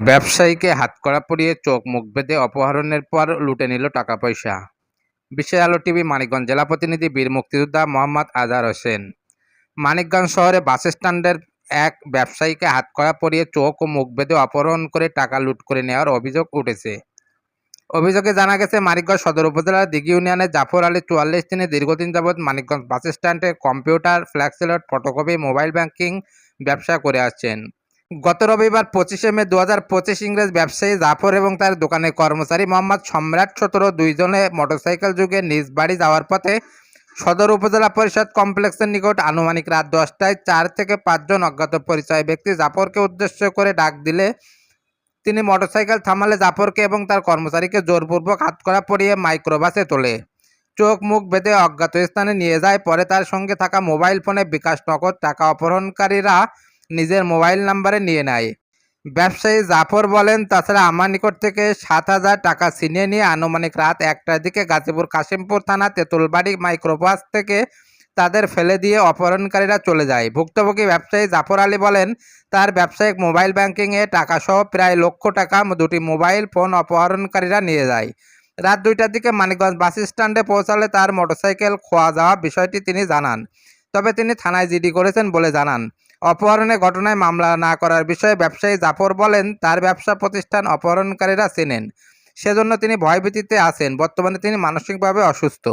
ব্যবসায়ীকে হাতকড়া পরিয়ে চোখ মুখ বেঁধে অপহরণের পর লুটে নিল টাকা পয়সা। বিশেষ আলো টিভি, মানিকগঞ্জ জেলা প্রতিনিধি বীর মুক্তিযোদ্ধা মোহাম্মদ আজহার হোসেন। মানিকগঞ্জ শহরে বাস স্ট্যান্ডের এক ব্যবসায়ীকে হাতকড়া পরিয়ে চোখ ও মুখ বেঁধে অপহরণ করে টাকা লুট করে নেওয়ার অভিযোগ উঠেছে। অভিযোগে জানা গেছে, মানিকগঞ্জ সদর উপজেলার দিঘি ইউনিয়নের জাফর আলী চুয়াল্লিশ দিনে দীর্ঘদিন যাবৎ মানিকগঞ্জ বাস স্ট্যান্ডে computer, flexiload, photocopy, mobile banking ব্যবসা করে আসছেন। গত রবিবার পঁচিশে মে দু হাজার পঁচিশ ইংরেজ ব্যবসায়ী জাফর এবং তার দোকানের কর্মচারী মোহাম্মদ সম্রাট সতেরো দুইজনে মোটরসাইকেল যুগে নিজ বাড়ি যাওয়ার পথে সদর উপজেলা পরিষদ কমপ্লেক্সের নিকট আনুমানিক রাত দশটায় চার থেকে পাঁচজন অজ্ঞাত পরিচয় ব্যক্তি জাফরকে উদ্দেশ্য করে ডাক দিলে তিনি মোটরসাইকেল থামালে জাফরকে এবং তার কর্মচারীকে জোরপূর্বক হাতকড়া পরিয়ে মাইক্রোবাসে তোলে। চোখ মুখ বেঁধে অজ্ঞাত স্থানে নিয়ে যায়, পরে তার সঙ্গে থাকা মোবাইল ফোনে বিকাশ নগদ টাকা অপহরণকারীরা নিজের মোবাইল নাম্বারে নিয়ে নেয়। ব্যবসায়ী জাফর বলেন, তাছাড়া আমার নিকট থেকে সাত হাজার টাকা ছিনিয়ে নিয়ে আনুমানিক রাত একটার দিকে গাজীপুর কাশিমপুর থানা তেঁতুলবাড়ি মাইক্রোবাস থেকে তাদের ফেলে দিয়ে অপহরণকারীরা চলে যায়। ভুক্তভোগী ব্যবসায়ী জাফর আলী বলেন, তার ব্যবসায়িক মোবাইল ব্যাংকিংয়ে টাকাসহ প্রায় লক্ষ টাকা দুটি মোবাইল ফোন অপহরণকারীরা নিয়ে যায়। রাত দুইটার দিকে মানিকগঞ্জ বাস স্ট্যান্ডে পৌঁছালে তার মোটরসাইকেল খোয়া যাওয়া বিষয়টি তিনি জানান। তবে তিনি থানায় জিডি করেছেন বলে জানান। অপহরণের ঘটনায় মামলা না করার বিষয়ে ব্যবসায়ী জাফর বলেন, তার ব্যবসা প্রতিষ্ঠান অপহরণকারীরা চেনেন। সেজন্য তিনি ভয়ভীতিতে আছেন। বর্তমানে তিনি মানসিকভাবে অসুস্থ।